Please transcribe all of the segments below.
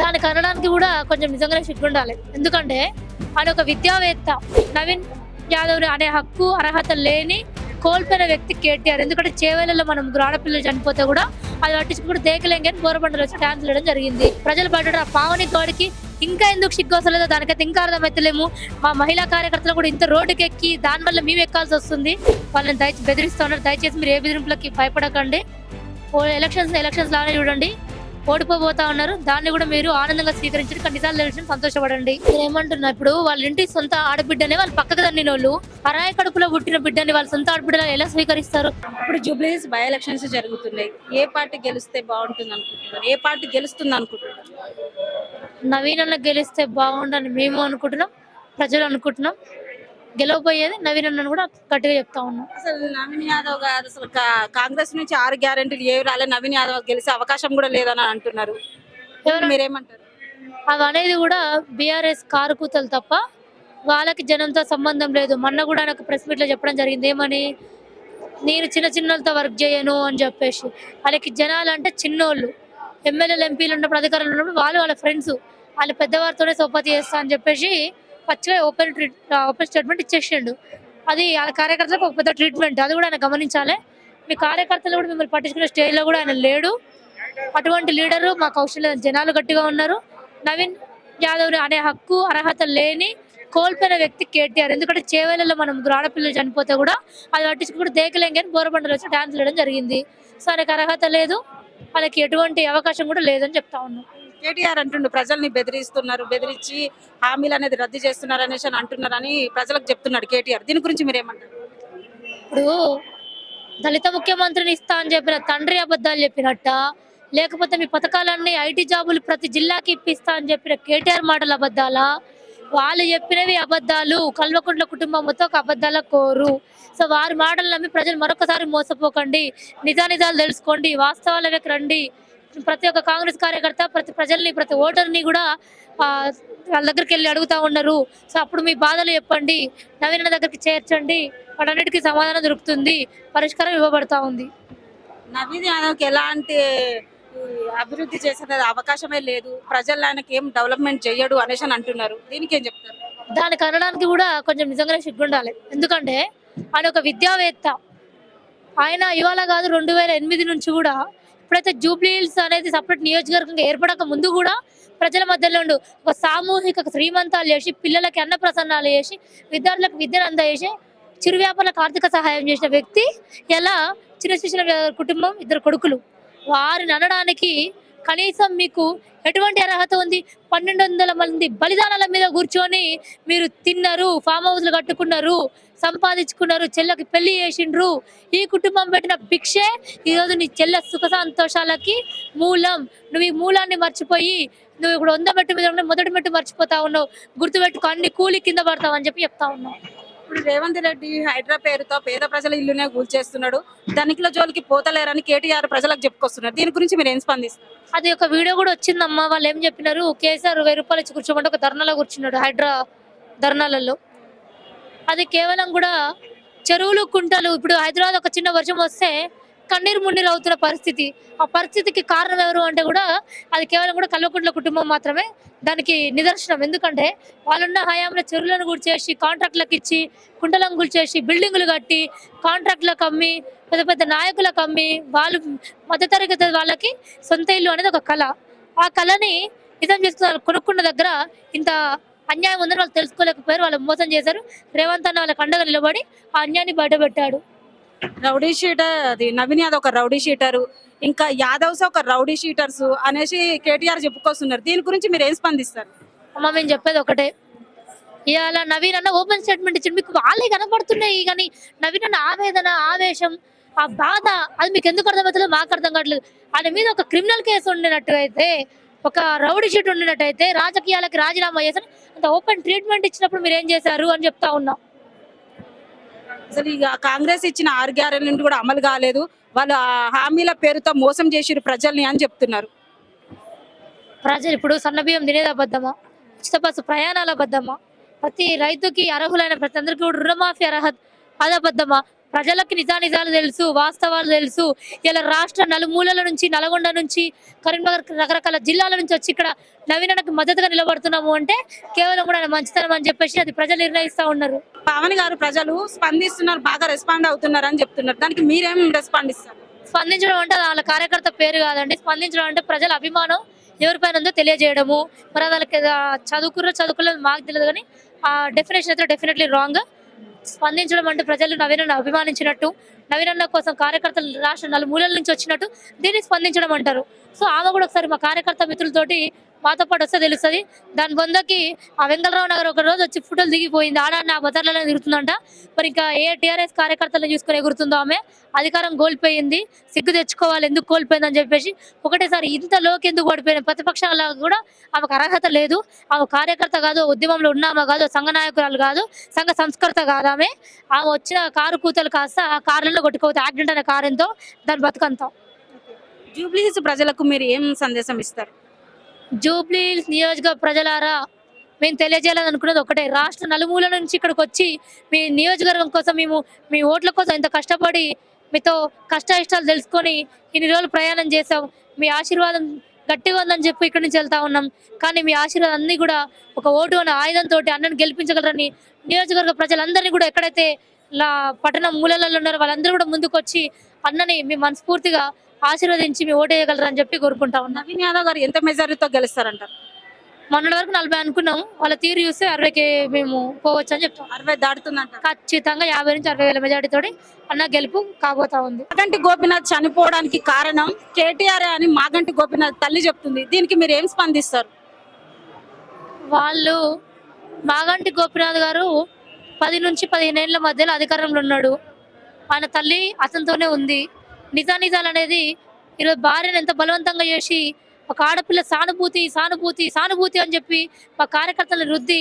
దానికి అనడానికి కూడా కొంచెం నిజంగానే సిగ్గుండాలి ఎందుకంటే ఆయన ఒక విద్యావేత్త నవీన్ యాదవ్ అనే హక్కు అర్హత లేని కోల్పోయిన వ్యక్తి కేటీఆర్. ఎందుకంటే చేవేలలో మనం ఆడపిల్లలు చనిపోతే కూడా అది పట్టించుకుంటూ కూడా కానీ బోరబండలు వచ్చి డాన్స్ వేయడం జరిగింది. ప్రజలు పడ్డ పావని గోడికి ఇంకా ఎందుకు సిగ్గోసలేదో వస్తలేదో దానికైతే ఇంకా అర్థమైతలేము. మా మహిళా కార్యకర్తలు కూడా ఇంత రోడ్డుకి ఎక్కి దానివల్ల మేము ఎక్కాల్సి వస్తుంది. వాళ్ళని దయచేసి బెదిరిస్తూ ఉన్నారు. దయచేసి మీరు ఏ బెదిరింపులకి భయపడకండి. ఓ ఎలక్షన్స్ ఎలక్షన్స్ లానే చూడండి. ఓడిపోబోతా ఉన్నారు. దాన్ని కూడా మీరు ఆనందంగా స్వీకరించండి. నిజాలు తెలిసిన సంతోషపడండి. నేను ఏమంటున్నా ఇప్పుడు వాళ్ళ ఇంటి సొంత ఆడబిడ్డనే వాళ్ళు పక్కకు తన్నిన వాళ్ళు అరాయి కడుపులో పుట్టిన బిడ్డని వాళ్ళ సొంత ఆడబిడ్డలు ఎలా స్వీకరిస్తారు? ఇప్పుడు జూబ్లీస్ బై ఎలక్షన్స్ జరుగుతున్నాయి. ఏ పార్టీ గెలిస్తే బాగుంటుంది అనుకుంటున్నారు ఏ పార్టీ గెలుస్తుంది అనుకుంటున్నారు నవీన్ అన్న గెలిస్తే బాగుండని మేము అనుకుంటున్నాం ప్రజలు అనుకుంటున్నాం. గెలవబోయేది నవీన్ అన్నను కూడా గట్టిగా చెప్తా ఉన్నాం. అసలు నవీన్ యాదవ్ గారు అసలు కాంగ్రెస్ నుంచి ఆరు గ్యారెంటీలు ఏవి రాలే నవీన్ యాదవ్ గెలిచే అవకాశం కూడా లేదని అంటున్నారు. ఎవరు? మీరేమంటారు? అవి అనేది కూడా బీఆర్ఎస్ కారు కూతలు తప్ప వాళ్ళకి జనంతో సంబంధం లేదు. మొన్న కూడా నాకు ప్రెస్ మీట్లో చెప్పడం జరిగింది ఏమని? నేను చిన్న చిన్నలతో వర్క్ చేయను అని చెప్పేసి. వాళ్ళకి జనాలు అంటే చిన్నోళ్ళు. ఎమ్మెల్యేలు ఎంపీలు ఉన్నప్పుడు అధికారులు ఉన్నప్పుడు వాళ్ళు వాళ్ళ ఫ్రెండ్స్. వాళ్ళ పెద్దవారితోనే సోపతి చేస్తా అని చెప్పేసి పచ్చిగా ఓపెన్ ట్రీట్ ఓపెన్ స్టేట్మెంట్ ఇచ్చేసిండు. అది వాళ్ళ కార్యకర్తలకు ఒక పెద్ద ట్రీట్మెంట్ అది కూడా ఆయన గమనించాలి. మీ కార్యకర్తలు కూడా మిమ్మల్ని పట్టించుకునే స్టేజ్లో కూడా ఆయన లేడు. అటువంటి లీడరు మా కౌశల్య జనాలు గట్టిగా ఉన్నారు. నవీన్ యాదవ్ అనే హక్కు అర్హత లేని కోల్పోయిన వ్యక్తి కేటీఆర్. ఎందుకంటే చేవేలలో మనం ఆడపిల్లలు చనిపోతే కూడా అది పట్టించుకుంటే దేకలేం కానీ బోరబండలు వచ్చి డాన్స్ వేయడం జరిగింది. సో ఆయనకు అర్హత లేదు. వాళ్ళకి ఎటువంటి అవకాశం కూడా లేదని చెప్తా ఉన్నాం. కేటీఆర్ అంటుండు ప్రజల్ని బెదిరిస్తున్నారు బెదిరించి హామీలు అనేది రద్దు చేస్తున్నారు అనేసి అని అంటున్నారని ప్రజలకు చెప్తున్నాడు కేటీఆర్. దీని గురించి మీరేమంటారు? ఇప్పుడు దళిత ముఖ్యమంత్రిని ఇస్తా అని చెప్పిన తండ్రి అబద్ధాలు చెప్పినట్ట? లేకపోతే మీ పథకాలన్నీ ఐటీ జాబులు ప్రతి జిల్లాకి ఇప్పిస్తా అని చెప్పిన కేటీఆర్ మాటలు అబద్ధాలా? వాళ్ళు చెప్పినవి అబద్ధాలు కల్వకుంట్ల కుటుంబం ఒక అబద్ధాల కోరు. సో వారి మాటలు నమ్మి ప్రజలు మరొకసారి మోసపోకండి నిజానిజాలు తెలుసుకోండి వాస్తవాలకి రండి. ప్రతి ఒక్క కాంగ్రెస్ కార్యకర్త ప్రతి ప్రజల్ని ప్రతి ఓటర్ని కూడా వాళ్ళ దగ్గరికి వెళ్ళి అడుగుతా ఉన్నారు. సో అప్పుడు మీ బాధలు చెప్పండి. నవీన దగ్గరికి చేర్చండి. వాటన్నిటికీ సమాధానం దొరుకుతుంది. పరిష్కారం ఇవ్వబడతా ఉంది. నవీన్ యాదవ్కి ఎలాంటి అభివృద్ధి చేసే అవకాశమే లేదు. ప్రజలు ఆయనకి ఏం డెవలప్మెంట్ చేయడు అనేసి అని అంటున్నారు. దీనికి ఏం చెప్తారు? దానికి అనడానికి కూడా కొంచెం నిజంగానే సిగ్గుండాలి. ఎందుకంటే ఆయన ఒక విద్యావేత్త. ఆయన ఇవాళ కాదు రెండు వేల ఎనిమిది నుంచి కూడా ఇప్పుడైతే జూబ్లీ హిల్స్ అనేది సపరేట్ నియోజకవర్గంగా ఏర్పడక ముందు కూడా ప్రజల మధ్యలో ఉండు ఒక సామూహిక శ్రీమంతాలు చేసి పిల్లలకి అన్న ప్రసన్నాలు చేసి విద్యార్థులకు విద్యను అందజేసి చిరు వ్యాపారులకు ఆర్థిక సహాయం చేసిన వ్యక్తి ఎలా చిన్న కుటుంబం ఇద్దరు కొడుకులు. వారిని అనడానికి కనీసం మీకు ఎటువంటి అర్హత ఉంది? పన్నెండు వందల మంది బలిదానాల మీద కూర్చొని మీరు తిన్నారు ఫామ్ హౌస్లు కట్టుకున్నారు సంపాదించుకున్నారు చెల్లెకి పెళ్ళి చేసిండ్రు. ఈ కుటుంబం పెట్టిన భిక్షే ఈరోజు నీ చెల్లె సుఖ సంతోషాలకి మూలం. నువ్వు ఈ మూలాన్ని మర్చిపోయి నువ్వు ఇప్పుడు వంద మెట్టు మీద మొదటి మెట్టు మర్చిపోతా ఉన్నావు. గుర్తుపెట్టుకో అన్ని కూలి కింద పడతావు అని చెప్పి చెప్తా ఉన్నావు. ఇప్పుడు రేవంత్ రెడ్డి హైడ్రా పేరుతో పేద ప్రజల ఇల్లునే కూల్చేస్తున్నాడు. ధనికుల జోలికి పోతలేరని కేటీఆర్ ప్రజలకు చెప్పుకొస్తున్నారు. దీని గురించి మీరు ఏం స్పందిస్తారు? అది ఒక వీడియో కూడా వచ్చిందమ్మా. వాళ్ళు ఏం చెప్పినారు? కేసీఆర్ వెయ్యి రూపాయలు ఇచ్చి కూర్చోమంటే ఒక ధర్నాలో కూర్చున్నాడు హైడ్రా ధర్నాలలో. అది కేవలం కూడా చెరువులు కుంటలు ఇప్పుడు హైదరాబాద్ ఒక చిన్న వర్షం వస్తే కన్నీరు మున్నీరు అవుతున్న పరిస్థితి. ఆ పరిస్థితికి కారణం ఎవరు అంటే కూడా అది కేవలం కూడా కల్వకుంట్ల కుటుంబం మాత్రమే దానికి నిదర్శనం. ఎందుకంటే వాళ్ళున్న హయాంలో చెరువులను గుడిచేసి కాంట్రాక్ట్లకు ఇచ్చి కుంటలను గుడిచేసి బిల్డింగులు కట్టి కాంట్రాక్ట్లకు అమ్మి పెద్ద పెద్ద నాయకులకు అమ్మి వాళ్ళు మధ్యతరగతి వాళ్ళకి సొంత ఇల్లు అనేది ఒక కళ. ఆ కళని నిజం చేసుకున్న కొనుక్కున్న దగ్గర ఇంత అన్యాయం ఉందని వాళ్ళు తెలుసుకోలేకపోయారు వాళ్ళు మోసం చేశారు. రేవంత్ అన్న వాళ్ళకి అండగా నిలబడి ఆ అన్యాయాన్ని బయటపెట్టాడు. రౌడీ షీటర్ అది నవీన్ యాదవ్ ఒక రౌడీ షీటరు ఇంకా యాదవ్స్ ఒక రౌడీ షీటర్స్ అనేసి కేటీఆర్ చెప్పుకొస్తున్నారు. దీని గురించి మీరు ఏం స్పందిస్తారు? అమ్మ మేము చెప్పేది ఒకటే. ఇవాళ నవీన్ అన్న ఓపెన్ స్టేట్మెంట్ ఇచ్చింది మీకు వాళ్ళే కనపడుతున్నాయి. కానీ నవీన్ అన్న ఆవేదన ఆవేశం ఆ బాధ అది మీకు ఎందుకు అర్థమవుతుందో మాకు అర్థం కావట్లేదు. ఆయన మీద ఒక క్రిమినల్ కేసు ఉండినట్టు అయితే ఒక రౌడీ షీట్ ఉండినట్టయితే రాజకీయాలకి రాజీనామా చేశారు. అంత ఓపెన్ ట్రీట్మెంట్ ఇచ్చినప్పుడు మీరు ఏం చేశారు అని చెప్తా ఉన్నాం. అసలు ఇక కాంగ్రెస్ ఇచ్చిన ఆరు గ్యారెంటీ నుండి కూడా అమలు కాలేదు. వాళ్ళు ఆ హామీల పేరుతో మోసం చేసిరు ప్రజల్ని అని చెప్తున్నారు. ప్రజలు ఇప్పుడు సన్నబియ్యం తినేది అబద్ధమా? ఉచిత బస్సు ప్రయాణాల అబద్ధమా? ప్రతి రైతుకి అర్హులైన ప్రతి అందరికీ కూడా రుణమాఫీ అర్హత అది అబద్ధమా? ప్రజలకి నిజానిజాలు తెలుసు వాస్తవాలు తెలుసు. ఇలా రాష్ట్ర నలుమూలల నుంచి నల్గొండ నుంచి కరీంనగర్ రకరకాల జిల్లాల నుంచి వచ్చి ఇక్కడ నవీనకు మద్దతుగా నిలబడుతున్నాము అంటే కేవలం కూడా ఆయన మంచితనం అని చెప్పేసి అది ప్రజలు నిర్ణయిస్తా ఉన్నారు. పవన్ గారు ప్రజలు స్పందిస్తున్నారు బాగా రెస్పాండ్ అవుతున్నారు అని చెప్తున్నారు. దానికి మీరేం రెస్పాండ్ ఇస్తారు? స్పందించడం అంటే వాళ్ళ కార్యకర్త పేరు కాదండి. స్పందించడం అంటే ప్రజల అభిమానం ఎవరిపైన ఉందో తెలియజేయడము. మరి వాళ్ళకి చదువుకున్న చదువుకోలేదు మాకు తెలియదు కానీ ఆ డెఫినేషన్ అయితే డెఫినెట్లీ రాంగ్ స్పందించడం అంటే ప్రజలు నవీనను అభిమానించినట్టు నవీనన్న కోసం కార్యకర్తలు రాష్ట్ర నలుమూలల నుంచి వచ్చినట్టు దీన్ని స్పందించడం అంటారు. సో ఆమె కూడా ఒకసారి మా కార్యకర్త మిత్రులతోటి పాతపాటు వస్తే తెలుస్తుంది. దాని బొందకి ఆ వెంగళరావు నగర్ ఒక రోజు వచ్చి ఫోటోలు దిగిపోయింది. ఆడ ఆ బజార్లలో తిరుగుతుందంట. మరి ఇంకా ఏ టీఆర్ఎస్ కార్యకర్తలను చూసుకుని ఎగురుతుందో ఆమె అధికారం కోల్పోయింది. సిగ్గు తెచ్చుకోవాలి ఎందుకు కోల్పోయిందని చెప్పేసి ఒకటేసారి ఇంత లోకి ఎందుకు పడిపోయిన ప్రతిపక్షాల కూడా ఆమెకు అర్హత లేదు. ఆమె కార్యకర్త కాదు ఉద్యమంలో ఉన్నామా కాదు సంఘ నాయకురాలు కాదు సంఘ సంస్కర్త కాదు ఆమె. ఆమె వచ్చిన కారు కూతలు కాస్త ఆ కారులలో కొట్టుకోవచ్చు యాక్సిడెంట్ అనే కారు ఎంతో దాని బతుకంతా. జూబ్లీహిల్స్ ప్రజలకు మీరు ఏం సందేశం ఇస్తారు? జూబ్లీ హిల్స్ ప్రజలారా మేము తెలియజేయాలని అనుకున్నది ఒకటే. రాష్ట్ర నలుమూల నుంచి ఇక్కడికి వచ్చి మీ నియోజకవర్గం కోసం మేము మీ ఓట్ల కోసం ఇంత కష్టపడి మీతో కష్ట ఇష్టాలు తెలుసుకొని ఇన్ని రోజులు ప్రయాణం చేసాం మీ ఆశీర్వాదం గట్టిగా ఉందని చెప్పి ఇక్కడి నుంచి వెళ్తా ఉన్నాం. కానీ మీ ఆశీర్వాదం అన్నీ కూడా ఒక ఓటు అనే ఆయుధంతో అన్నను గెలిపించగలరని నియోజకవర్గ ప్రజలందరినీ కూడా ఎక్కడైతే లా పట్టణం మూలలలో ఉన్నారో వాళ్ళందరూ కూడా ముందుకు వచ్చి అన్నని మీ మనస్ఫూర్తిగా ఆశీర్వదించి మీ ఓటు వేయగలరని చెప్పి కోరుకుంటా ఉన్నాం. నవీన్ యాదవ్ గారు ఎంత మెజారిటీతో గెలుస్తారంటారు? మొన్నటి వరకు నలభై అనుకున్నాం వాళ్ళ తీరు చూస్తే అరవైకి మేము పోవచ్చు అని చెప్తాం అరవై దాటుతుందంటారు? ఖచ్చితంగా యాభై నుంచి అరవై వేల మెజార్టీతో అన్న గెలుపు కాబోతా ఉంది. మాగంటి గోపినాథ్ చనిపోవడానికి కారణం కేటీఆర్ అని మాగంటి గోపినాథ్ తల్లి చెప్తుంది. దీనికి మీరు ఏం స్పందిస్తారు? వాళ్ళు మాగంటి గోపినాథ్ గారు పది నుంచి పదిహేను ఏళ్ళ మధ్యలో అధికారంలో ఉన్నాడు. ఆయన తల్లి అతనితోనే ఉంది. నిజానిజాలు అనేది ఈరోజు భార్యను ఎంత బలవంతంగా చేసి ఒక ఆడపిల్ల సానుభూతి సానుభూతి సానుభూతి అని చెప్పి మా కార్యకర్తల రుద్ది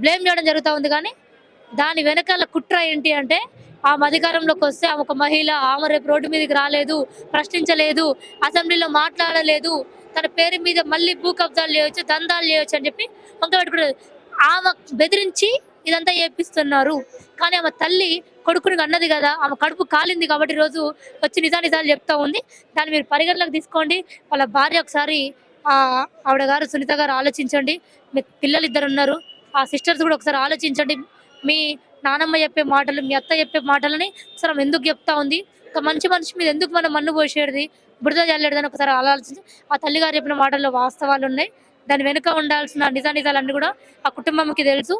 బ్లేమ్ చేయడం జరుగుతూ ఉంది. కానీ దాని వెనకాల కుట్ర ఏంటి అంటే ఆమె అధికారంలోకి వస్తే ఆమె ఒక మహిళ ఆమె రేపు రోడ్డు మీదకి రాలేదు ప్రశ్నించలేదు అసెంబ్లీలో మాట్లాడలేదు తన పేరు మీద మళ్ళీ భూ కబ్జాలు చేయవచ్చు దందాలు చేయవచ్చు అని చెప్పి వంక పెట్టుకున్నారు ఆమె బెదిరించి ఇదంతా చేపిస్తున్నారు కానీ ఆమె తల్లి కొడుకుని అన్నది కదా. ఆమె కడుపు కాలింది కాబట్టి రోజు వచ్చి నిజా నిజాలు చెప్తా ఉంది. దాన్ని మీరు పరిగణలోకి తీసుకోండి. వాళ్ళ భార్య ఒకసారి ఆ ఆవిడ గారు సునీత గారు ఆలోచించండి. మీ పిల్లలు ఇద్దరు ఉన్నారు. ఆ సిస్టర్స్ కూడా ఒకసారి ఆలోచించండి. మీ నానమ్మ చెప్పే మాటలు మీ అత్త చెప్పే మాటలని ఒకసారి ఆమె ఎందుకు చెప్తా ఉంది? ఒక మంచి మనిషి మీద ఎందుకు మనం మన్ను పోసేది? బురద చల్లేదని ఒకసారి ఆలోచించి ఆ తల్లి గారు చెప్పిన మాటల్లో వాస్తవాలు ఉన్నాయి. దాని వెనుక ఉండాల్సిన నిజానిజాలన్నీ కూడా ఆ కుటుంబంకి తెలుసు.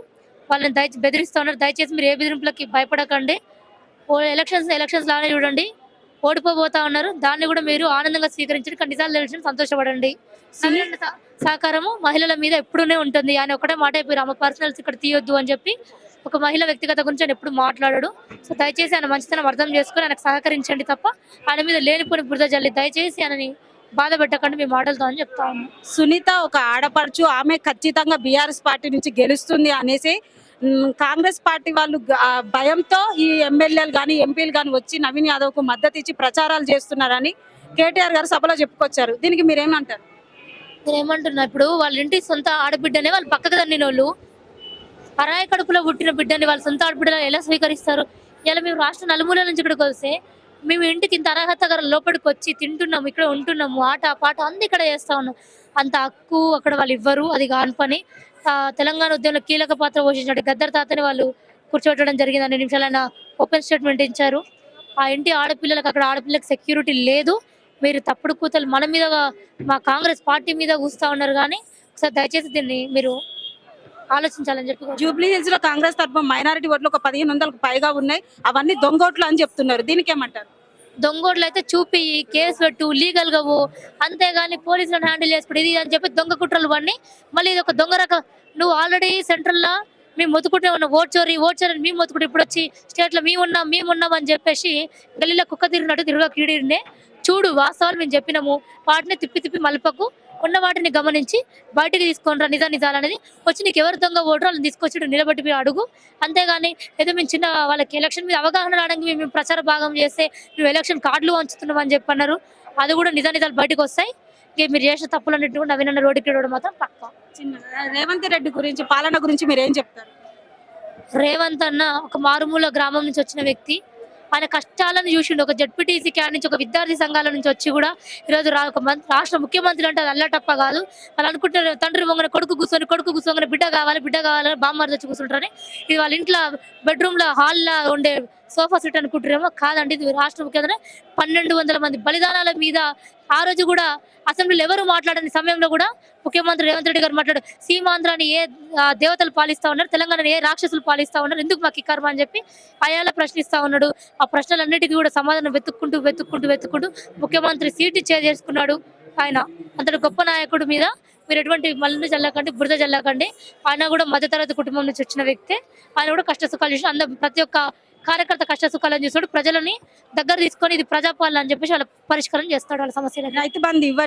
వాళ్ళని దయచేసి బెదిరిస్తూ ఉన్నారు. దయచేసి మీరు ఏ బెదిరింపులకి భయపడకండి. ఓ ఎలక్షన్స్ ఎలక్షన్స్ లానే చూడండి. ఓడిపోబోతా ఉన్నారు. దాన్ని కూడా మీరు ఆనందంగా స్వీకరించండి. కానీ నిజాలు తెలిసి సంతోషపడండి. సునీల్ సహకారము మహిళల మీద ఎప్పుడూనే ఉంటుంది. ఆయన ఒకటే మాట అయిపోయి ఆమె పర్సనల్స్ ఇక్కడ తీయొద్దు అని చెప్పి ఒక మహిళ వ్యక్తిగత గురించి ఆయన ఎప్పుడు మాట్లాడాడు. సో దయచేసి ఆయన మంచితనం అర్థం చేసుకొని ఆయనకు సహకరించండి తప్ప ఆయన మీద లేనిపోని బురద జల్లి దయచేసి ఆయనని బాధ పెట్టకండి. మీ మాటలతో అని చెప్తా ఉన్నాను సునీత ఒక ఆడపడుచు. ఆమె ఖచ్చితంగా బీఆర్ఎస్ పార్టీ నుంచి గెలుస్తుంది అనేసి కాంగ్రెస్ పార్టీ వాళ్ళు భయంతో ఈ ఎమ్మెల్యేలు కానీ ఎంపీలు కానీ వచ్చి నవీన్ యాదవ్కు మద్దతు ఇచ్చి ప్రచారాలు చేస్తున్నారని కేటీఆర్ గారు సభలో చెప్పుకొచ్చారు. దీనికి మీరేమంటారు? ఏమంటున్నారు ఏమంటున్నా ఇప్పుడు వాళ్ళ ఇంటి సొంత ఆడబిడ్డనే వాళ్ళు పక్కకు తన్నిన వాళ్ళు పరాయ కడుపులో పుట్టిన బిడ్డని వాళ్ళ సొంత ఆడబిడ్డలు ఎలా స్వీకరిస్తారు? ఇలా మేము రాష్ట్ర నలుమూల నుంచి ఇక్కడికి వస్తే మేము ఇంటికి ఇంత అర్హత గారు లోపలికి వచ్చి తింటున్నాము ఇక్కడ ఉంటున్నాము ఆట పాట అంది ఇక్కడ చేస్తా ఉన్నాం. అంత హక్కు అక్కడ వాళ్ళు ఇవ్వరు అది కాని పని. తెలంగాణ ఉద్యమంలో కీలక పాత్ర పోషించాడు గద్దర్ తాతని వాళ్ళు కూర్చోబెట్టడం జరిగింది. అన్ని నిమిషాలైన ఓపెన్ స్టేట్మెంట్ ఇచ్చారు. ఆ ఇంటి ఆడపిల్లలకు అక్కడ ఆడపిల్లలకు సెక్యూరిటీ లేదు. మీరు తప్పుడు కూతలు మన మీద మా కాంగ్రెస్ పార్టీ మీద కూస్తా ఉన్నారు కానీ ఒకసారి దయచేసి దీన్ని మీరు ఆలోచించాలని చెప్పి జూబ్లీ హిల్స్లో కాంగ్రెస్ తరఫున మైనారిటీ ఓట్లు ఒక పదిహేను వందలకు పైగా ఉన్నాయి. అవన్నీ దొంగోట్లు అని చెప్తున్నారు. దీనికి ఏమంటారు అయితే చూపి కేసు పెట్టు లీగల్గా పో అంతేగాని పోలీసులను హ్యాండిల్ చేసుకుంటు ఇది అని చెప్పి దొంగ కుట్రలు పడి మళ్ళీ ఇది ఒక దొంగ రకం. నువ్వు ఆల్రెడీ సెంట్రల్ మేము మొత్తుకుంటే ఉన్న ఓట్ చోరీ ఓట్ చోరీ మేము మొత్తుకుంటే ఇప్పుడు వచ్చి స్టేట్లో మేము ఉన్నాం మేము ఉన్నాం అని చెప్పేసి గల్లీలో కుక్క తిరిగినట్టు తిరుగా కీడిరినే చూడు వాస్తవాలు మేము చెప్పినాము. వాటిని తిప్పి తిప్పి మలపకు. ఉన్న వాటిని గమనించి బయటికి తీసుకొని రా నిజా నిజాలు అనేది వచ్చి నీకు ఎవరు దొంగ ఓటర్ వాళ్ళని తీసుకొచ్చి నిలబెట్టి అడుగు. అంతేగాని ఏదో మేము చిన్న వాళ్ళకి ఎలక్షన్ మీద అవగాహన రావడానికి మేము ప్రచార భాగం చేస్తే మేము ఎలక్షన్ కార్డులు వంచుతున్నాం అని చెప్పి అన్నారు అది కూడా నిజా నిజాలు బయటకు వస్తాయి. ఇక మీరు చేసిన తప్పులన్నింటినీ కూడా నవీన రోడ్డుకి ఇవ్వడం మాత్రం పక్క చిన్న రేవంత్ రెడ్డి గురించి పాలన గురించి మీరు ఏం చెప్తారు? రేవంత్ అన్న ఒక మారుమూల గ్రామం నుంచి వచ్చిన వ్యక్తి. ఆయన కష్టాలను చూసిండు. ఒక జడ్పీటీసీ క్యాడ్ నుంచి ఒక విద్యార్థి సంఘాల నుంచి వచ్చి కూడా ఈరోజు ఒక రాష్ట్ర ముఖ్యమంత్రి అంటే అది అల్లటప్ప కాదు. వాళ్ళు అనుకుంటారు తండ్రి వంగన కొడుకు కూర్చొని కొడుకు కూర్చొని బిడ్డ కావాలి బిడ్డ కావాలని బామ్మారు తెచ్చి కూర్చుంటారని. ఇది వాళ్ళ ఇంట్లో బెడ్రూమ్లో హాల్ లా ఉండే సోఫా సెట్ అనుకుంటారేమో కాదండి ఇది రాష్ట్ర ముఖ్యమంత్రి. పన్నెండు వందల మంది బలిదానాల మీద ఆ రోజు కూడా అసెంబ్లీలో ఎవరు మాట్లాడని సమయంలో కూడా ముఖ్యమంత్రి రేవంత్ రెడ్డి గారు మాట్లాడు సీమాంధ్రాన్ని ఏ దేవతలు పాలిస్తా ఉన్నారు తెలంగాణని ఏ రాక్షసులు పాలిస్తా ఉన్నారు ఎందుకు మాకు కర్మ అని చెప్పి అయాల ప్రశ్నిస్తా ఉన్నాడు. ఆ ప్రశ్నలన్నిటికీ కూడా సమాధానం వెతుక్కుంటూ వెతుక్కుంటూ వెతుక్కుంటూ ముఖ్యమంత్రి సీటు చేసుకున్నాడు ఆయన. అంతటి గొప్ప నాయకుడు మీద మీరు ఎటువంటి మళ్ళీ చల్లకండి బురద చల్లకండి. ఆయన కూడా మధ్యతరగతి కుటుంబం నుంచి వచ్చిన వ్యక్తే. ఆయన కూడా కష్ట సుఖాలు చూసి అందరు ప్రతి ఒక్క కార్యకర్త కష్ట సుఖాలను చూసాడు ప్రజలని దగ్గర తీసుకొని ఇది ప్రజాపాలన అని చెప్పేసి వాళ్ళ పరిష్కారం చేస్తాడు వాళ్ళ సమస్యలు రైతు బంధు ఇవ్వ